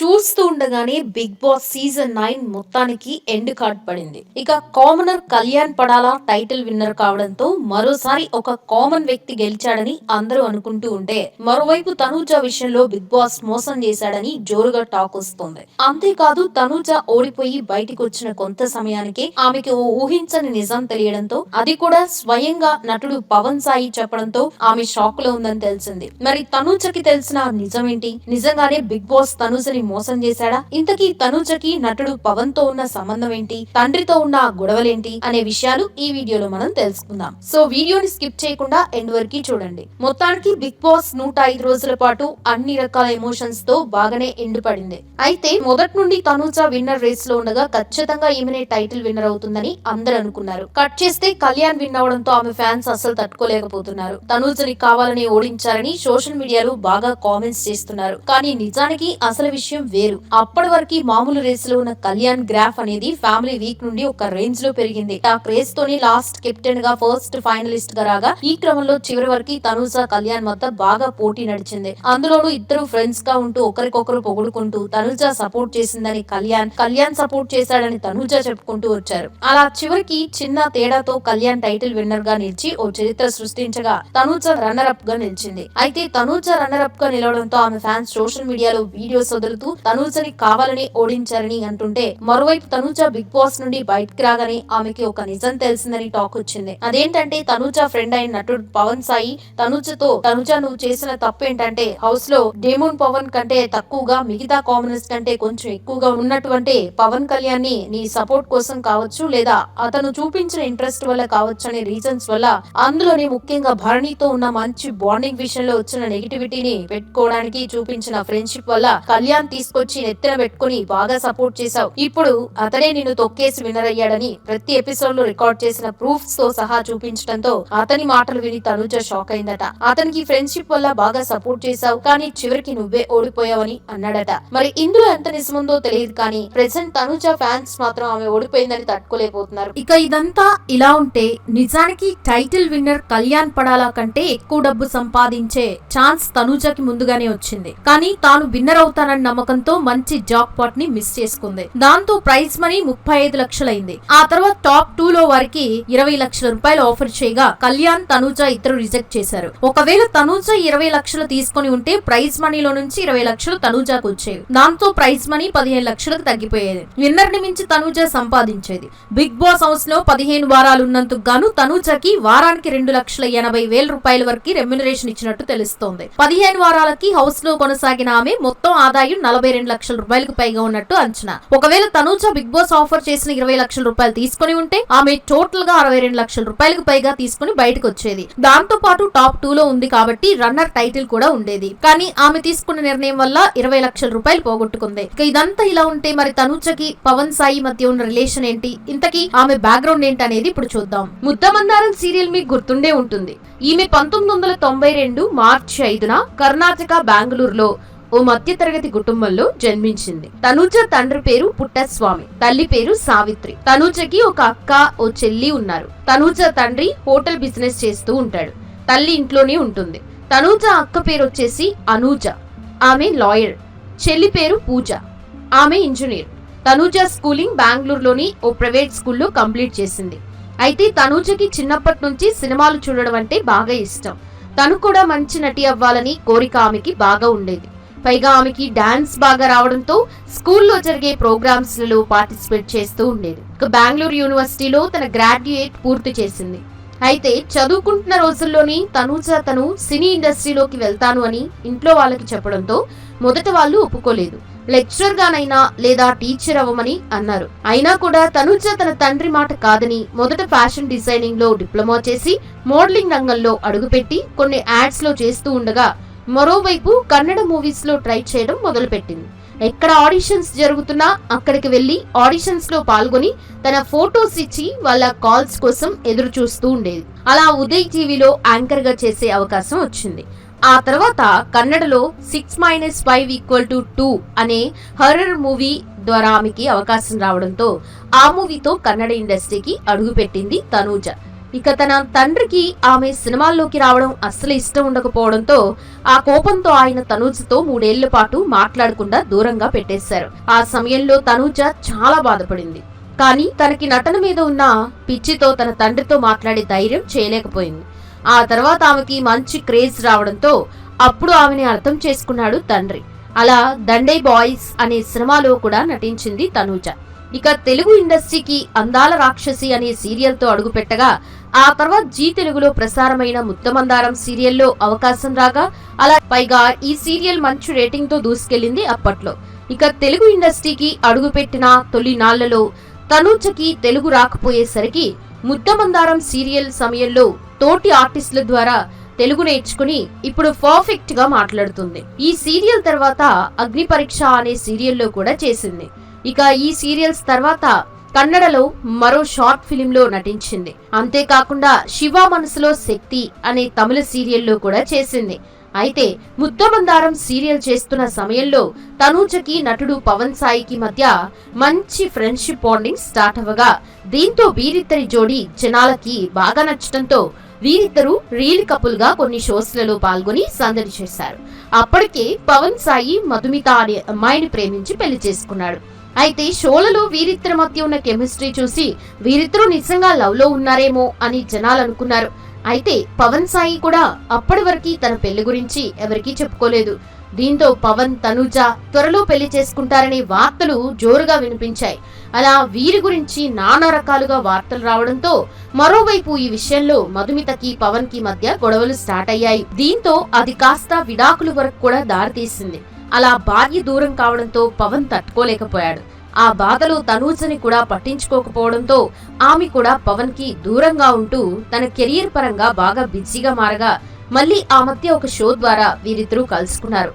చూస్తూ ఉండగానే big boss season nine మొత్తానికి ఎండ్ కార్డ్ పడింది. ఇక కామనర్ కళ్యాణ్ పడాలా టైటిల్ విన్నర్ కావడంతో మరోసారి ఒక కామన్ వ్యక్తి గెలిచాడని అందరూ అనుకుంటూ ఉంటే మరోవైపు తనూజ విషయంలో బిగ్ బాస్ మోసం చేశాడని జోరుగా టాక్ వస్తోంది. అంతేకాదు తనూజ ఓడిపోయి బయటికి వచ్చిన కొంత సమయానికి ఆమెకి ఓ ఊహించని నిజం తెలియడంతో అది కూడా స్వయంగా నటుడు పవన్ సాయి చెప్పడంతో ఆమె షాక్లో ఉందని తెలిసింది. మరి తనూజకి తెలిసిన నిజమేంటి? నిజంగానే బిగ్ బాస్ తనూజని మోసం చేశాడా? ఇంతకీ తనుజకి నటుడు పవన్తో ఉన్న సంబంధం ఏంటి తండ్రితో ఉన్న ఆ గొడవలేంటి? అనే విషయాలు ఈ వీడియోలో మనం తెలుసుకుందాం. సో వీడియోని స్కిప్ చేయకుండా ఎండ్ వరకు చూడండి. మొత్తానికి బిగ్ బాస్ నూట ఐదు రోజుల పాటు అన్ని రకాల ఎమోషన్స్తో బాగానే ఎండ్ పడింది. అయితే మొదటి నుండి తనూజ విన్నర్ రేస్లో ఉండగా ఖచ్చితంగా ఈమెనే టైటిల్ విన్నర్ అవుతుందని అందరు అనుకున్నారు. కట్ చేస్తే కళ్యాణ్ విన్ అవడంతో ఆమె ఫ్యాన్స్ అసలు తట్టుకోలేకపోతున్నారు. తనూజని కావాలని ఓడించారని సోషల్ మీడియాలో బాగా కామెంట్స్ చేస్తున్నారు. కానీ నిజానికి అసలు విషయం వేరు. అప్పటి వరకు మామూలు రేస్లో ఉన్న కళ్యాణ్ గ్రాఫ్ అనేది ఫ్యామిలీ వీక్ నుండి ఒక రేంజ్లో పెరిగింది. ఆ క్రేజ్ తోని లాస్ట్ కెప్టెన్గా ఫస్ట్ ఫైనలిస్ట్గా రాగా ఈ క్రమంలో చివరి వరకు తనుజ కళ్యాణ్ మధ్య బాగా పోటీ నడిచింది. అందులోనూ ఇద్దరు ఫ్రెండ్స్గా ఉంటూ ఒకరికొకరు పొగుడుకుంటూ తనుజ సపోర్ట్ చేసిందని కళ్యాణ్ కళ్యాణ్ సపోర్ట్ చేశాడని తనుజ చెప్పుకుంటూ వచ్చారు. అలా చివరికి చిన్న తేడాతో కళ్యాణ్ టైటిల్ విన్నర్గా నిలిచి ఓ చరిత్ర సృష్టించగా తనుజ రన్నర్ అప్గా నిలిచింది. అయితే తనుజ రన్నర్ అప్గా నిలవడంతో ఆమె ఫ్యాన్స్ సోషల్ మీడియాలో వీడియోస్ వదులుతూ తనూజని కావాలని ఓడించారని అంటుంటే మరోవైపు తనూజ బిగ్ బాస్ నుండి బయటకు రాగానే ఆమెకి ఒక నిజం తెలిసిందని టాక్ వచ్చింది. అదేంటంటే తనూజ ఫ్రెండ్ అయిన నటుడు పవన్ సాయి తనూజతో తనూజ నువ్వు చేసిన తప్పు ఏంటంటే హౌస్లో డేమోన్ పవన్ కంటే తక్కువగా మిగతా కామనర్స్ కంటే కొంచెం ఎక్కువగా ఉన్నటువంటి పవన్ కళ్యాణ్ని నీ సపోర్ట్ కోసం కావచ్చు లేదా అతను చూపించిన ఇంట్రెస్ట్ వల్ల కావచ్చు అనే రీజన్స్ వల్ల అందులోనే ముఖ్యంగా భరణితో ఉన్న మంచి బాండింగ్ విషయంలో వచ్చిన నెగిటివిటీని పెట్టుకోవడానికి చూపించిన ఫ్రెండ్షిప్ వల్ల కళ్యాణ్ తీసుకొచ్చి నెత్తిన పెట్టుకుని బాగా సపోర్ట్ చేశావు. ఇప్పుడు అతనే నిన్ను తొక్కేసి విన్నర్ అయ్యాడని ప్రతి ఎపిసోడ్లో రికార్డ్ చేసిన ప్రూఫ్స్తో సహా చూపించడంతో అతని మాటలు విని తనుజ షాక్ అయిందట. అతనికి ఫ్రెండ్షిప్ వల్ల బాగా సపోర్ట్ చేశావు కానీ చివరికి నువ్వే ఓడిపోయావని అన్నాడట. మరి ఇందులో ఎంత నిజముందో తెలియదు కానీ ప్రెసెంట్ తనుజ ఫ్యాన్స్ మాత్రం ఆమె ఓడిపోయిందని తట్టుకోలేకపోతున్నారు. ఇక ఇదంతా ఇలా ఉంటే నిజానికి టైటిల్ విన్నర్ కళ్యాణ్ పడాలా కంటే ఎక్కువ డబ్బు సంపాదించే ఛాన్స్ తనుజకి ముందుగానే వచ్చింది. కానీ తాను విన్నర్ అవుతానన్న నమ్మకంతో మంచి జాక్ పాట్ని మిస్ చేసుకుంది. దాంతో ప్రైజ్ మనీ ముప్పై ఐదు లక్షలైంది. ఆ తర్వాత టాప్ టూ లో వారికి ఇరవై లక్షల రూపాయలు ఆఫర్ చేయగా కళ్యాణ్ తనూజ ఇద్దరు రిజెక్ట్ చేశారు. ఒకవేళ తనూజ ఇరవై లక్షలు తీసుకొని ఉంటే ప్రైజ్ మనీలో నుంచి ఇరవై లక్షలు తనూజాకు వచ్చేవి. దాంతో ప్రైజ్ మనీ పదిహేను లక్షలకు తగ్గిపోయేది. విన్నర్ని మించి తనూజ సంపాదించేది. బిగ్ బాస్ హౌస్లో పదిహేను వారాలు ఉన్నందుకు గాను తనూజకి వారానికి రెండు లక్షల ఎనభై వేల రూపాయల వరకు రెమ్యునరేషన్ ఇచ్చినట్టు తెలుస్తోంది. పదిహేను వారాలకి హౌస్లో కొనసాగిన ఆమె మొత్తం ఆదాయం నలభై రెండు లక్షల రూపాయలకు పైగా ఉన్నట్టు అంచనా. ఒకవేళ తనూజ బిగ్ బాస్ ఆఫర్ చేసిన ఇరవై లక్షల రూపాయలు తీసుకుని ఉంటే ఆమె టోటల్గా అరవై రెండు లక్షల రూపాయలకు పైగా తీసుకుని బయటకు వచ్చేది. దాంతో పాటు టాప్ టూ లో ఉంది కాబట్టి రన్నర్ టైటిల్ కూడా ఉండేది. కానీ ఆమె తీసుకున్న నిర్ణయం వల్ల ఇరవై లక్షల రూపాయలు పోగొట్టుకుంది. ఇక ఇదంతా ఇలా ఉంటే మరి తనూజకి పవన్ సాయి మధ్య ఉన్న రిలేషన్ ఏంటి? ఇంతకీ ఆమె బ్యాక్గ్రౌండ్ ఏంటి అనేది ఇప్పుడు చూద్దాం. ముద్దమందారం సీరియల్ మీకు గుర్తుండే ఉంటుంది. ఈమె పంతొమ్మిది వందల తొంభై రెండు మార్చి ఐదున కర్ణాటక బెంగళూరులో ఓ మధ్యతరగతి కుటుంబంలో జన్మించింది. తనూజ తండ్రి పేరు పుట్టస్వామి తల్లి పేరు సావిత్రి. తనూజకి ఒక అక్క ఓ చెల్లి ఉన్నారు. తనూజ తండ్రి హోటల్ బిజినెస్ చేస్తూ ఉంటాడు. తల్లి ఇంట్లోనే ఉంటుంది. తనూజ అక్క పేరు వచ్చేసి అనూజ ఆమె లాయర్. చెల్లి పేరు పూజ ఆమె ఇంజనీర్. తనూజ స్కూలింగ్ బెంగళూరులోని ఓ ప్రైవేట్ స్కూల్లో కంప్లీట్ చేసింది. అయితే తనూజకి చిన్నప్పటి నుంచి సినిమాలు చూడడం అంటే బాగా ఇష్టం. తను కూడా మంచి నటి అవ్వాలని కోరిక ఆమెకి బాగా ఉండేది. పైగా ఆమెకి డాన్స్ బాగా రావడంతో స్కూల్లో జరిగే ప్రోగ్రామ్స్లో పార్టిసిపేట్ చేస్తూ ఉండేది. ఇక బెంగళూరు యూనివర్సిటీలో తన గ్రాడ్యుయేట్ పూర్తి చేసింది. అయితే చదువుకుంటున్న రోజుల్లోని తనూజ తను సినీ ఇండస్ట్రీలోకి వెళ్తాను అని ఇంట్లో వాళ్ళకి చెప్పడంతో మొదట వాళ్ళు ఒప్పుకోలేదు. లెక్చరర్ గానైనా లేదా టీచర్ అవ్వమని అన్నారు. అయినా కూడా తనుజ తన తండ్రి మాట కాదని మొదట ఫ్యాషన్ డిజైనింగ్లో డిప్లొమా చేసి మోడలింగ్ రంగంలో అడుగుపెట్టి కొన్ని యాడ్స్లో చేస్తూ ఉండగా మరోవైపు కన్నడ మూవీస్లో ట్రై చేయడం మొదలుపెట్టింది. ఎక్కడ ఆడిషన్స్ జరుగుతున్నా అక్కడికి వెళ్ళి ఆడిషన్స్లో పాల్గొని తన ఫోటోస్ ఇచ్చి వాళ్ళ కాల్స్ కోసం ఎదురు చూస్తూ ఉండేది. అలా ఉదయ్ టీవీలో యాంకర్గా చేసే అవకాశం వచ్చింది. ఆ తర్వాత కన్నడలో six minus five equal to two అనే హర్రర్ మూవీ ద్వారా ఆమెకి అవకాశం రావడంతో ఆ మూవీతో కన్నడ ఇండస్ట్రీకి అడుగుపెట్టింది తనూజ. ఇక తన తండ్రికి ఆమె సినిమాల్లోకి రావడం అస్సలు ఇష్టం ఉండకపోవడంతో ఆ కోపంతో ఆయన తనూజతో మూడేళ్ళ పాటు మాట్లాడకుండా దూరంగా పెట్టేశారు. ఆ సమయంలో తనూజ చాలా బాధపడింది. కానీ తనకి నటన మీద ఉన్న పిచ్చితో తన తండ్రితో మాట్లాడే ధైర్యం చేయలేకపోయింది. ఆ తర్వాత ఆమెకి మంచి క్రేజ్ రావడంతో అప్పుడు ఆమెని అర్థం చేసుకున్నాడు తండ్రి. అలా దండే బాయ్స్ అనే సినిమాలో కూడా నటించింది తనూజ. ఇక తెలుగు ఇండస్ట్రీకి అందాల రాక్షసి అనే సీరియల్తో అడుగుపెట్టగా ఆ తర్వాత జీ తెలుగులో ప్రసారమైన ముత్తమందారం సీరియల్లో అవకాశం రాగా అలా పైగా ఈ సీరియల్ మంచి రేటింగ్తో దూసుకెళ్ళింది అప్పట్లో. ఇక తెలుగు ఇండస్ట్రీకి అడుగుపెట్టిన తొలి నాళ్ళలో తనూజకి తెలుగు రాకపోయేసరికి ముద్దమందారం సీరియల్ సమయంలో తోటి ఆర్టిస్టుల ద్వారా తెలుగు నేర్చుకుని ఇప్పుడు పర్ఫెక్ట్గా మాట్లాడుతుంది. ఈ సీరియల్ తర్వాత అగ్ని పరీక్ష అనే సీరియల్లో కూడా చేసింది. ఇక ఈ సీరియల్స్ తర్వాత కన్నడలో మరో షార్ట్ ఫిలిం లో నటించింది. అంతేకాకుండా శివ మనసులో శక్తి అనే తమిళ సీరియల్లో కూడా చేసింది. అయితే ముద్దమందారం సీరియల్ చేస్తున్న సమయంలో తనూజకి నటుడు పవన్ సాయికి మధ్య మంచి ఫ్రెండ్షిప్ బాండింగ్ స్టార్ట్ అవ్వగా దీంతో వీరిద్దరి జోడి జనాలకి బాగా నచ్చడంతో వీరిద్దరూ రీల్ కపుల్గా కొన్ని షోస్లలో పాల్గొని సందడి చేశారు. అప్పటికే పవన్ సాయి మధుమిత అనే అమ్మాయిని ప్రేమించి పెళ్ళి చేసుకున్నాడు. అయితే షోలలో వీరిద్దరి మధ్య ఉన్న కెమిస్ట్రీ చూసి వీరిద్దరూ నిజంగా లవ్లో ఉన్నారేమో అని జనాలు అనుకున్నారు. అయితే పవన్ సాయి కూడా అప్పటి వరకు తన పెళ్ళి గురించి ఎవరికీ చెప్పుకోలేదు. దీంతో పవన్ తనుజ త్వరలో పెళ్ళి చేసుకుంటారనే వార్తలు జోరుగా వినిపించాయి. అలా వీరి గురించి నానా రకాలుగా వార్తలు రావడంతో మరోవైపు ఈ విషయంలో మధుమితకి పవన్కి మధ్య గొడవలు స్టార్ట్ అయ్యాయి. దీంతో అది కాస్త విడాకుల వరకు కూడా దారితీసింది. అలా భార్య దూరం కావడంతో పవన్ తట్టుకోలేకపోయాడు. ఆ బాధలు తనూజని కూడా పట్టించుకోకపోవడంతో ఆమె కూడా పవన్కి దూరంగా ఉంటూ తన కెరియర్ పరంగా బాగా బిజీగా మారగా మళ్ళీ ఆ మధ్య ఒక షో ద్వారా వీరిద్దరూ కలుసుకున్నారు.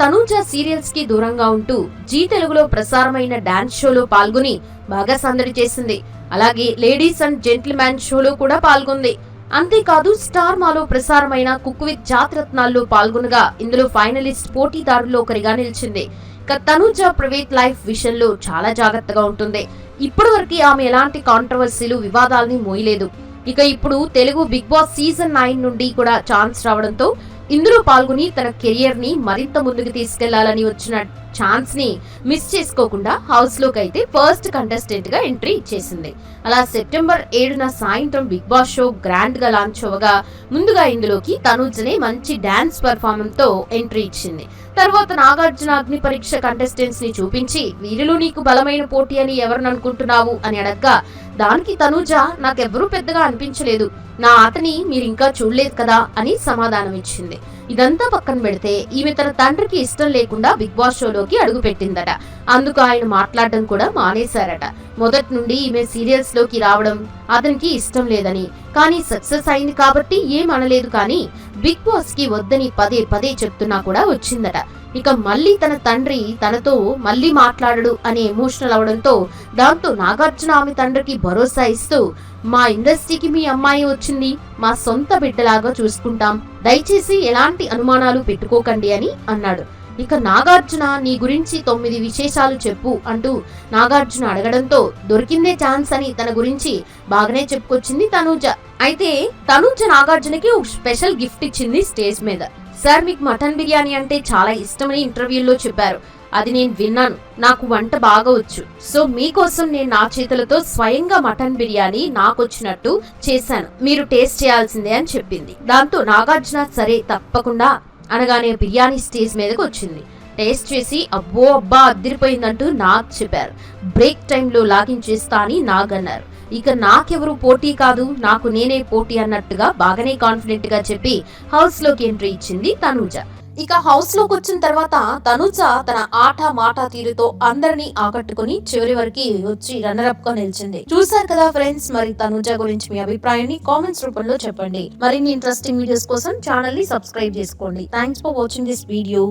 తనూజ సీరియల్స్కి దూరంగా ఉంటూ జీ తెలుగులో ప్రసారమైన డాన్స్ షోలో పాల్గొని బాగా సందడి చేసింది. అలాగే లేడీస్ అండ్ జెంటిల్మ్యాన్ షోలో కూడా పాల్గొంది. అంతేకాదు స్టార్ మాలో ప్రసారమైన కుక్ జాతరత్నాల్లో పాల్గొనగా ఇందులో ఫైనలిస్ట్ పోటీదారుల్లో ఒకరిగా నిలిచింది. ఇక తనుజ ప్రైవేట్ లైఫ్ విషయంలో చాలా జాగ్రత్తగా ఉంటుంది. ఇప్పటి వరకు ఆమె ఎలాంటి కాంట్రవర్సీలు వివాదాలని మోయలేదు. ఇక ఇప్పుడు Telugu Bigg Boss season nine నుండి కూడా ఛాన్స్ రావడంతో ఇందులో పాల్గొని తన కెరియర్ని మరింత ముందుకు తీసుకెళ్ళాలని వచ్చిన ఛాన్స్ని మిస్ చేసుకోకుండా హౌస్లోకి అయితే ఫస్ట్ కంటెస్టెంట్గా ఎంట్రీ ఇచ్చేసింది. అలా సెప్టెంబర్ ఏడున సాయంత్రం బిగ్ బాస్ షో గ్రాండ్గా లాంచ్ అవ్వగా ముందుగా ఇందులోకి తనూజనే మంచి డాన్స్ పర్ఫార్మెన్స్తో ఎంట్రీ ఇచ్చింది. తర్వాత నాగార్జున అగ్ని పరీక్ష కంటెస్టెంట్స్ని చూపించి వీరిలో నీకు బలమైన పోటీ అని ఎవరిని అనుకుంటున్నావు? అని అడగ్గా దానికి తనూజ నాకెవ్వరూ పెద్దగా అనిపించలేదు. నా ఆటని మీరింకా చూడలేదు కదా అని సమాధానం ఇచ్చింది ఇదంతా పక్కన పెడితే ఈమె తన తండ్రికి ఇష్టం లేకుండా బిగ్ బాస్ షోలోకి అడుగు పెట్టిందట అందుకు ఆయన మాట్లాడడం కూడా మానేశారట. మొదటి నుండి ఈమె సీరియల్స్లోకి రావడం అతనికి ఇష్టం లేదని కానీ సక్సెస్ అయింది కాబట్టి ఏం అనలేదు కానీ బిగ్ బాస్కి వద్దని పదే పదే చెప్తున్నా కూడా వచ్చిందట. ఇక మళ్ళీ తన తండ్రి తనతో మళ్ళీ మాట్లాడడు అనే ఎమోషనల్ అవడంతో దాంతో నాగార్జున ఆమె తండ్రికి భరోసా ఇస్తూ మా ఇండస్ట్రీకి మీ అమ్మాయి వచ్చింది మా సొంత బిడ్డలాగా చూసుకుంటాం. దయచేసి ఎలాంటి అనుమానాలు పెట్టుకోకండి అని అన్నాడు. ఇక నాగార్జున నీ గురించి తొమ్మిది విశేషాలు చెప్పు అంటూ నాగార్జున అడగడంతో దొరికిందే ఛాన్స్ అని తన గురించి బాగానే చెప్పుకొచ్చింది తనూజ. అయితే తనూజ నాగార్జునకి ఒక స్పెషల్ గిఫ్ట్ ఇచ్చింది స్టేజ్ మీద. సార్ మీకు మటన్ బిర్యానీ అంటే చాలా ఇష్టమని ఇంటర్వ్యూలో చెప్పారు. అది నేను విన్నాను. నాకు వంట బాగా వచ్చు. సో మీకోసం నేను నా చేతులతో స్వయంగా మటన్ బిర్యానీ నాకు వచ్చినట్టు చేశాను. మీరు టేస్ట్ చేయాల్సిందే అని చెప్పింది. దాంతో నాగార్జున సరే తప్పకుండా అనగానే బిర్యానీ స్టేజ్ మీదకి వచ్చింది. టేస్ట్ చేసి అబ్బో అబ్బా అద్దరిపోయిందంటూ నాగ్ చెప్పారు. బ్రేక్ టైంలో లాగిన్ చేస్తా అని నాగన్నారు ఇక నాకెవరు పోటీ కాదు నాకు నేనే పోటీ అన్నట్టుగా బాగానే కాన్ఫిడెంట్గా చెప్పి హౌస్లోకి ఎంట్రీ ఇచ్చింది తనూజ. ఇక హౌస్లోకి వచ్చిన తర్వాత తనుజ తన ఆట మాట తీరుతో అందరినీ ఆకట్టుకుని చివరి వరకు వచ్చి రన్నర్ అప్గా నిలిచింది. చూసారు కదా ఫ్రెండ్స్ మరి తనుజ గురించి మీ అభిప్రాయాన్ని కామెంట్స్ రూపంలో చెప్పండి. మరిన్ని ఇంట్రెస్టింగ్ వీడియోస్ కోసం ఛానల్ని సబ్స్క్రైబ్ చేసుకోండి. Thanks for watching this video